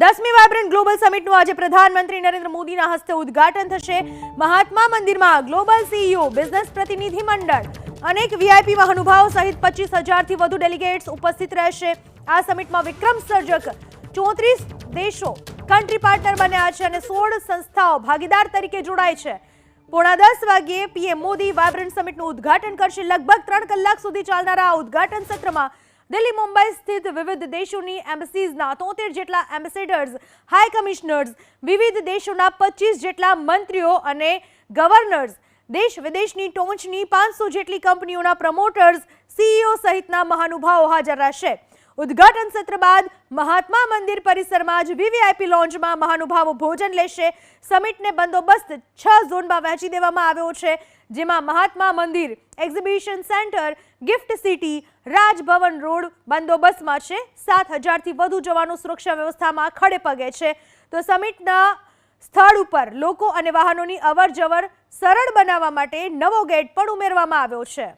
દસમી vibrant global સમિટનું આજે પ્રધાનમંત્રી નરેન્દ્ર મોદીના હસ્તે ઉદ્ઘાટન થશે. મહાત્મા મંદિરમાં ગ્લોબલ સીઈઓ, બિઝનેસ પ્રતિનિધિ મંડળ અનેક વીઆઈપી મહાનુભાવો સહિત પચીસ હજારથી વધુ ડેલિગેટ્સ ઉપસ્થિત રહેશે. આ સમિટમાં વિક્રમ સર્જક ચોત્રીસ દેશો કન્ટ્રી પાર્ટનર બન્યા છે અને સોળ સંસ્થાઓ ભાગીદાર તરીકે જોડાય છે. પોણા દસ વાગ્યે પીએમ મોદી વાયબ્રન્ટ સમિટનું ઉદ્ઘાટન કરશે. લગભગ ત્રણ કલાક સુધી ચાલનારા આ ઉદ્ઘાટન સત્રમાં દિલ્હી, મુંબઈ સ્થિત વિવિધ દેશોની એમ્બસીઝના તોતેર જેટલા એમ્બેસેડર્સ, હાઈ કમિશનર્સ, વિવિધ દેશોના પચીસ જેટલા મંત્રીઓ અને ગવર્નર્સ, દેશ વિદેશની ટોચની પાંચસો જેટલી કંપનીઓના પ્રમોટર્સ, સીઈઓ સહિતના મહાનુભાવો હાજર રહેશે. ઉદ્ઘાટન સત્ર બાદ મહાત્મા મંદિર પરિસરમાં જ વીવીઆઈપી લોન્જમાં મહાનુભાવો ભોજન લેશે. સમિટને બંદોબસ્ત છ ઝોનમાં વહેંચી દેવામાં આવ્યો છે, જેમાં Mahatma Mandir, exhibition centre, gift city, Rajbhavan road બંદોબસ્તમાં છે. સાત હજારથી વધુ જવાનો સુરક્ષા વ્યવસ્થામાં ખડે પગે છે. તો સમિટના સ્થળ ઉપર લોકો અને વાહનોની અવર સરળ બનાવવા માટે નવો ગેટ પણ ઉમેરવામાં આવ્યો છે.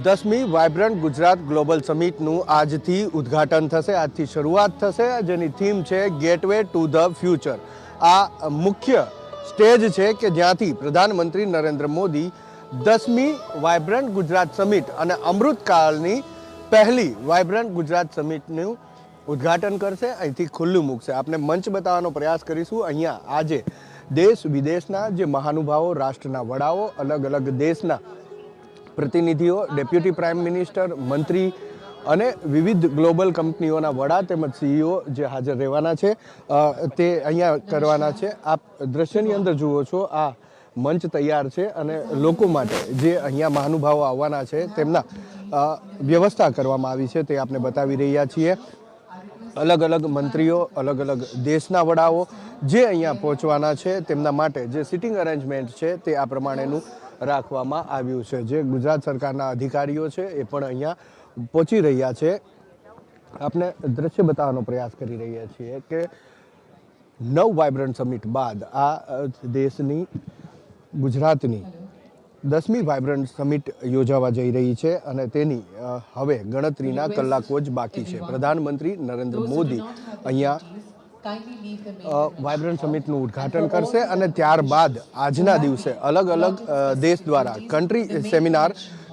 દસમી વાઇબ્રન્ટ ગુજરાત ગ્લોબલ સમિટનું આજથી ઉદ્ઘાટન થશે. આજથી શરૂઆત થશે. જેની થીમ છે ગેટવે ટુ ધ ફ્યુચર. આ મુખ્ય સ્ટેજ છે કે જ્યાંથી પ્રધાનમંત્રી નરેન્દ્ર મોદી દસમી વાઇબ્રન્ટ ગુજરાત સમિટ અને અમૃતકાળની પહેલી વાઇબ્રન્ટ ગુજરાત સમિટનું ઉદ્ઘાટન કરશે. અહીંથી ખુલ્લું મૂકશે. આપણે મંચ બતાવવાનો પ્રયાસ કરીશું. અહીંયા આજે દેશ વિદેશના જે મહાનુભાવો, રાષ્ટ્રના વડાઓ, અલગ અલગ દેશના પ્રતિનિધિઓ, ડેપ્યુટી પ્રાઇમ મિનિસ્ટર, મંત્રી અને વિવિધ ગ્લોબલ કંપનીઓના વડા તેમજ સીઈઓ જે હાજર રહેવાના છે તે અહીંયા કરવાના છે. આપ દ્રશ્યની અંદર જુઓ છો, આ મંચ તૈયાર છે અને લોકો માટે જે અહીંયા મહાનુભાવો આવવાના છે તેમના વ્યવસ્થા કરવામાં આવી છે તે આપને બતાવી રહ્યા છીએ. અલગ અલગ મંત્રીઓ, અલગ અલગ દેશના વડાઓ જે અહીંયા પહોંચવાના છે તેમના માટે જે સિટિંગ અરેન્જમેન્ટ છે તે આ પ્રમાણેનું રાખવામાં આવ્યું છે. જે ગુજરાત સરકારના અધિકારીઓ છે એ પણ અહીંયા પહોંચી રહ્યા છે. આપણે દ્રશ્ય બતાવવાનો પ્રયાસ કરી રહ્યા છીએ કે નવ વાઇબ્રન્ટ સમિટ બાદ આ દેશની ગુજરાતની દસમી વાઇબ્રન્ટ સમિટ યોજાવા જઈ રહી છે અને તેની હવે ગણતરીના કલાકો જ બાકી છે. પ્રધાનમંત્રી નરેન્દ્ર મોદી અહીંયા વાઇબ્રન્ટ સમિટનું ઉદ્ઘાટન કરશે અને ત્યારબાદ આજના દિવસે અલગ અલગ દેશ દ્વારા કન્ટ્રી સેમિનાર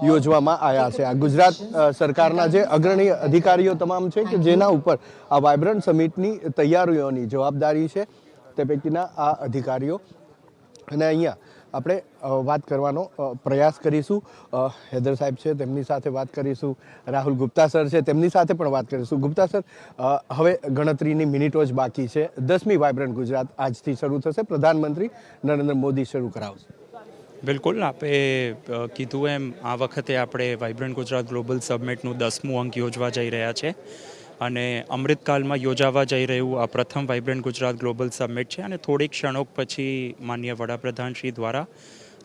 યોજવામાં આવ્યા છે. આ ગુજરાત સરકારના જે અગ્રણી અધિકારીઓ તમામ છે કે જેના ઉપર આ વાઇબ્રન્ટ સમિટની તૈયારીઓની જવાબદારી છે તે પૈકીના આ અધિકારીઓ. અને અહીંયા આપણે વાત કરવાનો પ્રયાસ કરીશું. હૈદર સાહેબ છે, તેમની સાથે વાત કરીશું. રાહુલ ગુપ્તા સર છે, તેમની સાથે પણ વાત કરીશું. ગુપ્તા સર હવે ગણતરીની મિનિટો જ બાકી છે. દસમી વાઇબ્રન્ટ ગુજરાત આજથી શરૂ થશે. પ્રધાનમંત્રી નરેન્દ્ર મોદી શરૂ કરાવશે. બિલકુલ. આપે કીધું એમ, આ વખતે આપણે વાઇબ્રન્ટ ગુજરાત ગ્લોબલ સબમિટનું દસમું અંક યોજવા જઈ રહ્યા છે. અને અમૃતકાલમાં યોજાવા જઈ રહ્યું આ પ્રથમ વાઇબ્રન્ટ ગુજરાત ગ્લોબલ સબમિટ છે અને થોડીક ક્ષણો પછી માન્ય વડાપ્રધાન શ્રી દ્વારા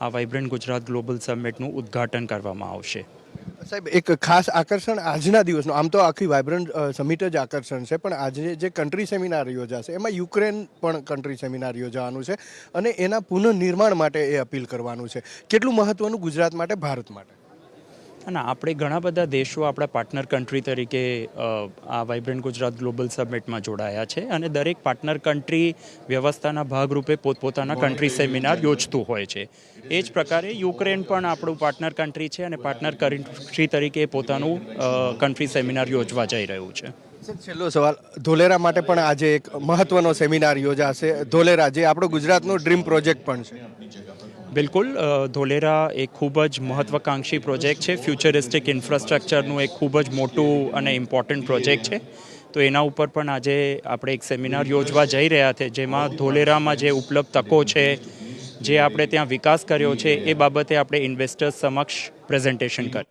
આ વાઇબ્રન્ટ ગુજરાત ગ્લોબલ સબમિટનું ઉદ્ઘાટન કરવામાં આવશે. સાહેબ, એક ખાસ આકર્ષણ આજના દિવસનું, આમ તો આખી વાઇબ્રન્ટ સમિટ જ આકર્ષણ છે, પણ આજે જે કન્ટ્રી સેમિનાર યોજાશે, એમાં યુક્રેન પણ કન્ટ્રી સેમિનાર યોજાવાનું છે અને એના પુનઃનિર્માણ માટે એ અપીલ કરવાનું છે. કેટલું મહત્વનું ગુજરાત માટે, ભારત માટે? અને આપણે ઘણા બધા દેશો આપણા પાર્ટનર કન્ટ્રી તરીકે આ વાઇબ્રન્ટ ગુજરાત ગ્લોબલ સબમિટમાં જોડાયા છે અને દરેક પાર્ટનર કન્ટ્રી વ્યવસ્થાના ભાગરૂપે પોતપોતાના કન્ટ્રી સેમિનાર યોજતું હોય છે. એ જ પ્રકારે યુક્રેન પણ આપણું પાર્ટનર કન્ટ્રી છે અને પાર્ટનર કન્ટ્રી તરીકે પોતાનું કન્ટ્રી સેમિનાર યોજવા જઈ રહ્યું છે. છેલ્લો સવાલ. ધોલેરા માટે પણ આજે એક મહત્વનો સેમિનાર યોજાશે. ધોલેરા જે આપણો ગુજરાતનો ડ્રીમ પ્રોજેક્ટ પણ છે. બિલકુલ ધોલેરા એક ખૂબ જ મહત્વાકાંક્ષી પ્રોજેક્ટ છે. ફ્યુચરિસ્ટિક ઇન્ફ્રાસ્ટ્રક્ચરનું એક ખૂબ જ મોટું અને ઇમ્પોર્ટન્ટ પ્રોજેક્ટ છે. તો એના ઉપર પણ આજે આપણે એક સેમિનાર યોજવા જઈ રહ્યા છે, જેમાં ધોલેરામાં જે ઉપલબ્ધ તકો છે, જે આપણે ત્યાં વિકાસ કર્યો છે, એ બાબતે આપણે ઇન્વેસ્ટર્સ સમક્ષ પ્રેઝન્ટેશન કર